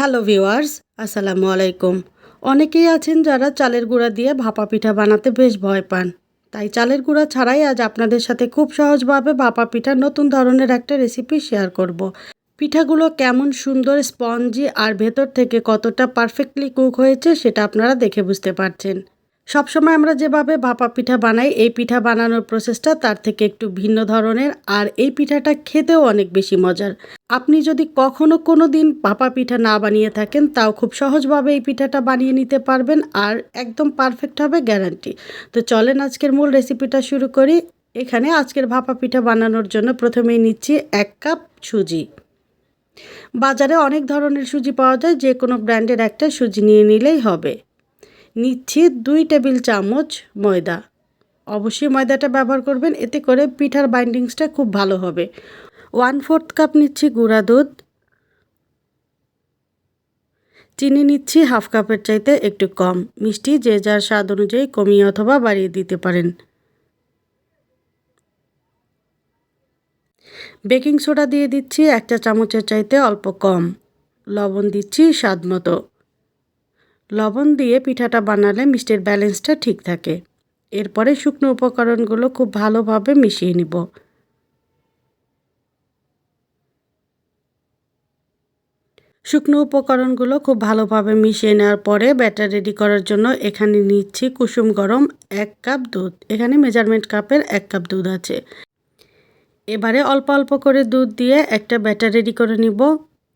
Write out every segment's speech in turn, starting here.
Hello viewers আসসালামু আলাইকুম অনেকেই আছেন যারা চালের গুঁড়া দিয়ে ভাপা পিঠা বানাতে বেশ ভয় পান। তাই চালের গুঁড়া ছাড়াই আজ আপনাদের সাথে খুব সহজভাবে ভাপা পিঠার নতুন ধরনের একটা রেসিপি শেয়ার করব। পিঠাগুলো কেমন সুন্দর স্পঞ্জি আর ভেতর থেকে কতটা পারফেক্টলি কুক হয়েছে সেটা আপনারা দেখে বুঝতে পারছেন। সবসময় আমরা যেভাবে ভাপা পিঠা বানাই, এই পিঠা বানানোর প্রসেসটা তার থেকে একটু ভিন্ন ধরনের আর এই পিঠাটা খেতেও অনেক বেশি মজার। আপনি যদি কখনো কোনো দিন ভাপা পিঠা না বানিয়ে থাকেন, তাও খুব সহজভাবে এই পিঠাটা বানিয়ে নিতে পারবেন আর একদম পারফেক্ট হবে গ্যারান্টি তো চলেন আজকের মূল রেসিপিটা শুরু করি। এখানে আজকের ভাপা পিঠা বানানোর জন্য প্রথমেই নিচ্ছি এক কাপ সুজি। বাজারে অনেক ধরনের সুজি পাওয়া যায় যে কোনো ব্র্যান্ডের একটা সুজি নিয়ে নিলেই হবে। নিচ্ছি দুই টেবিল চামচ ময়দা। অবশ্যই ময়দাটা ব্যবহার করবেন, এতে করে পিঠার বাইন্ডিংসটা খুব ভালো হবে। ওয়ান ফোর্থ কাপ নিচ্ছি গুঁড়া দুধ। চিনি নিচ্ছি হাফ কাপের চাইতে একটু কম। মিষ্টি যে যার স্বাদ অনুযায়ী কমিয়ে অথবা বাড়িয়ে দিতে পারেন। বেকিং সোডা দিয়ে দিচ্ছি একটা চামচের চাইতে অল্প কম। লবণ দিচ্ছি স্বাদ মতো। লবণ দিয়ে পিঠাটা বানালে মিষ্টির ব্যালেন্সটা ঠিক থাকে। এরপরে শুকনো উপকরণগুলো খুব ভালোভাবে মিশিয়ে নিব। শুকনো উপকরণগুলো খুব ভালোভাবে মিশিয়ে নেওয়ার পরে ব্যাটার রেডি করার জন্য এখানে নিচ্ছি কুসুম গরম এক কাপ দুধ। এখানে মেজারমেন্ট কাপের এক কাপ দুধ আছে। এবারে অল্প অল্প করে দুধ দিয়ে একটা ব্যাটার রেডি করে নিব।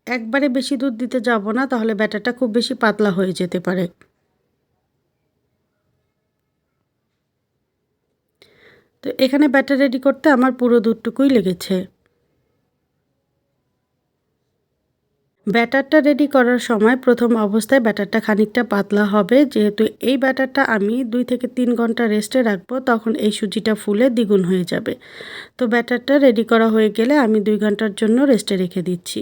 একবারে বেশি দুধ দিতে যাব না, তাহলে ব্যাটারটা খুব বেশি পাতলা হয়ে যেতে পারে। তো এখানে ব্যাটার রেডি করতে আমার পুরো দুধটুকুই লেগেছে। ব্যাটারটা রেডি করার সময় প্রথম অবস্থায় ব্যাটারটা খানিকটা পাতলা হবে, যেহেতু এই ব্যাটারটা আমি দুই থেকে তিন ঘণ্টা রেস্টে রাখব, তখন এই সুজিটা ফুলে দ্বিগুণ হয়ে যাবে। তো ব্যাটারটা রেডি করা হয়ে গেলে আমি দুই ঘণ্টার জন্য রেস্টে রেখে দিচ্ছি।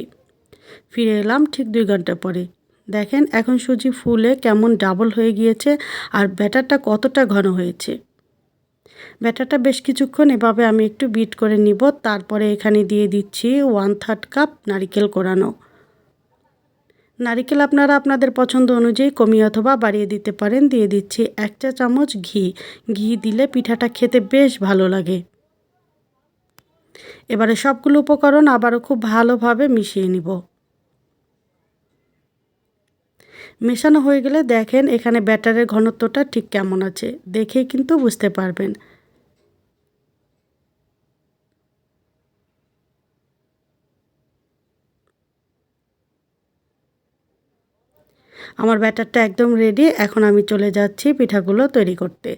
ফিরে এলাম ঠিক দুই ঘণ্টা পরে। দেখেন এখন সুজি ফুলে কেমন ডাবল হয়ে গিয়েছে আর ব্যাটারটা কতটা ঘন হয়েছে। ব্যাটারটা বেশ কিছুক্ষণ এভাবে আমি একটু বিট করে নিব, তারপরে এখানে দিয়ে দিচ্ছি ওয়ান থার্ড কাপ নারিকেল কোরানো। নারিকেল আপনারা আপনাদের পছন্দ অনুযায়ী কমিয়ে অথবা বাড়িয়ে দিতে পারেন। দিয়ে দিচ্ছি এক চা চামচ ঘি। ঘি দিলে পিঠাটা খেতে বেশ ভালো লাগে। এবারে সবগুলো উপকরণ আবারও খুব ভালোভাবে মিশিয়ে নিব। মেশানো হয়ে গেলে দেখেন এখানে ব্যাটারের ঘনত্বটা ঠিক কেমন আছে। দেখে কিন্তু বুঝতে পারবেন। আমার ব্যাটারটা একদম রেডি এখন আমি চলে যাচ্ছি পিঠাগুলো তৈরি করতে।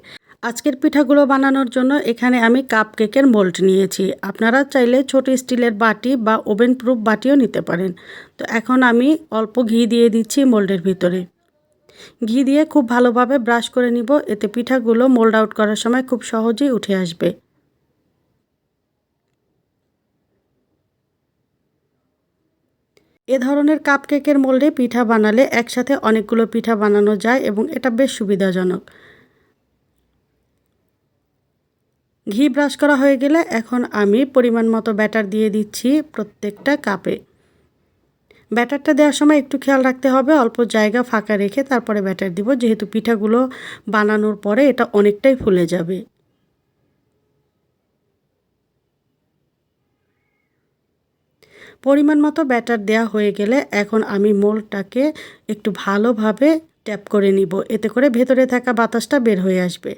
আজকের পিঠাগুলো বানানোর জন্য এখানে আমি কাপ কেকের মোল্ড নিয়েছি। আপনারা চাইলে ছোট স্টিলের বাটি বা ওভেন প্রুফ বাটিও নিতে পারেন। তো এখন আমি অল্প ঘি দিয়ে দিচ্ছি মোল্ডের ভিতরে। ঘি দিয়ে খুব ভালোভাবে ব্রাশ করে নিব। এতে পিঠাগুলো মোল্ড আউট করার সময় খুব সহজেই উঠে আসবে। এ ধরনের কাপ কেকের মোল্ডে পিঠা বানালে একসাথে অনেকগুলো পিঠা বানানো যায় এবং এটা বেশ সুবিধাজনক। ঘি ব্রাশ করা হয়ে গেলে এখন আমি পরিমাণ মতো ব্যাটার দিয়ে দিচ্ছি প্রত্যেকটা কাপে ব্যাটারটা দেওয়ার সময় একটু খেয়াল রাখতে হবে, অল্প জায়গা ফাঁকা রেখে তারপরে ব্যাটার দিব, যেহেতু পিঠাগুলো বানানোর পরে এটা অনেকটাই ফুলে যাবে। পরিমাণ মতো ব্যাটার দেওয়া হয়ে গেলে এখন আমি মোলটাকে একটু ভালোভাবে ট্যাপ করে নিব। এতে করে ভেতরে থাকা বাতাসটা বের হয়ে আসবে।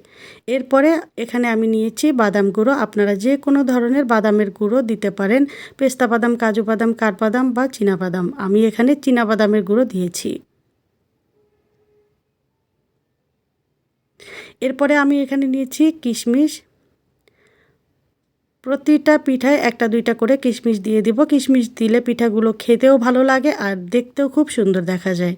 এরপরে এখানে আমি নিয়েছি বাদাম গুঁড়ো। আপনারা যে কোনো ধরনের বাদামের গুঁড়ো দিতে পারেন। পেস্তা বাদাম, কাজু বাদাম, কাঠবাদাম বা বাদাম। আমি এখানে বাদামের গুঁড়ো দিয়েছি। এরপরে আমি এখানে নিয়েছি কিশমিশ। প্রতিটা পিঠায় একটা, দুইটা করে কিশমিশ দিয়ে দিব। কিশমিশ দিলে পিঠাগুলো খেতেও ভালো লাগে আর দেখতেও খুব সুন্দর দেখা যায়।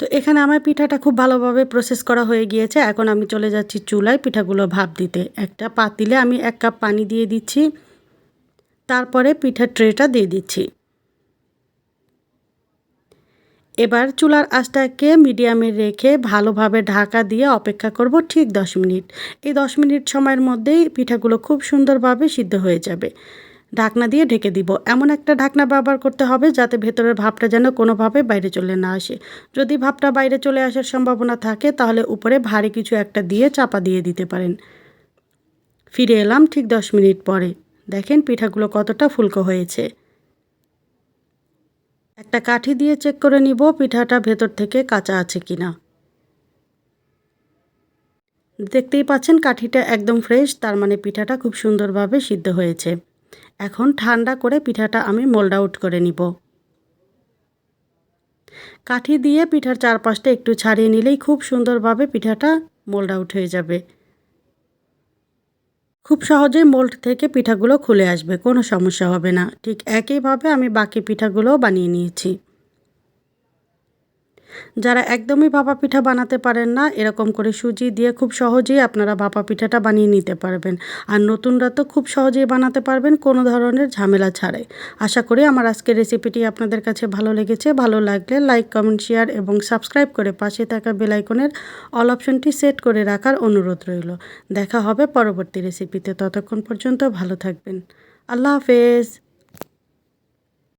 তো এখানে আমার পিঠাটা খুব ভালোভাবে প্রসেস করা হয়ে গিয়েছে। এখন আমি চলে যাচ্ছি চুলায় পিঠাগুলো ভাপ দিতে। একটা পাতিলে আমি এক কাপ পানি দিয়ে দিচ্ছি। তারপরে পিঠার ট্রেটা দিয়ে দিচ্ছি। এবার চুলার আঁচটাকে মিডিয়ামে রেখে ভালোভাবে ঢাকা দিয়ে অপেক্ষা করব ঠিক দশ মিনিট। এই দশ মিনিট সময়ের মধ্যেই পিঠাগুলো খুব সুন্দরভাবে সিদ্ধ হয়ে যাবে। ঢাকনা দিয়ে ঢেকে দিব। এমন একটা ঢাকনা ব্যবহার করতে হবে যাতে ভেতরের ভাপটা যেন কোনোভাবে বাইরে চলে না আসে। যদি ভাপটা বাইরে চলে আসার সম্ভাবনা থাকে, তাহলে উপরে ভারী কিছু একটা দিয়ে চাপা দিয়ে দিতে পারেন। ফিরে এলাম ঠিক দশ মিনিট পরে। দেখেন পিঠাগুলো কতটা ফুলকো হয়েছে। একটা কাঠি দিয়ে চেক করে নিব পিঠাটা ভেতর থেকে কাঁচা আছে কি না দেখতেই পাচ্ছেন কাঠিটা একদম ফ্রেশ, তার মানে পিঠাটা খুব সুন্দরভাবে সিদ্ধ হয়েছে। এখন ঠান্ডা করে পিঠাটা আমি মোল্ড আউট করে নিব। কাঠি দিয়ে পিঠার চারপাশটা একটু ছাড়িয়ে নিলেই খুব সুন্দরভাবে পিঠাটা মোল্ড আউট হয়ে যাবে। খুব সহজে মোল্ড থেকে পিঠাগুলো খুলে আসবে, কোনো সমস্যা হবে না। ঠিক একইভাবে আমি বাকি পিঠাগুলোও বানিয়ে নিয়েছি। যারা একদমই ভাপা পিঠা বানাতে পারেন না, এরকম করে সুজি দিয়ে খুব সহজেই আপনারা ভাপা পিঠাটা বানিয়ে নিতে পারবেন। আর নতুনরা তো খুব সহজেই বানাতে পারবেন কোনো ধরনের ঝামেলা ছাড়াই। আশা করি আমার আজকের রেসিপিটি আপনাদের কাছে ভালো লেগেছে। ভালো লাগলে লাইক কমেন্ট শেয়ার এবং সাবস্ক্রাইব করে পাশে থাকা বেলাইকনের অল অপশনটি সেট করে রাখার অনুরোধ রইল। দেখা হবে পরবর্তী রেসিপিতে ততক্ষণ পর্যন্ত ভালো থাকবেন। আল্লাহ হাফেজ।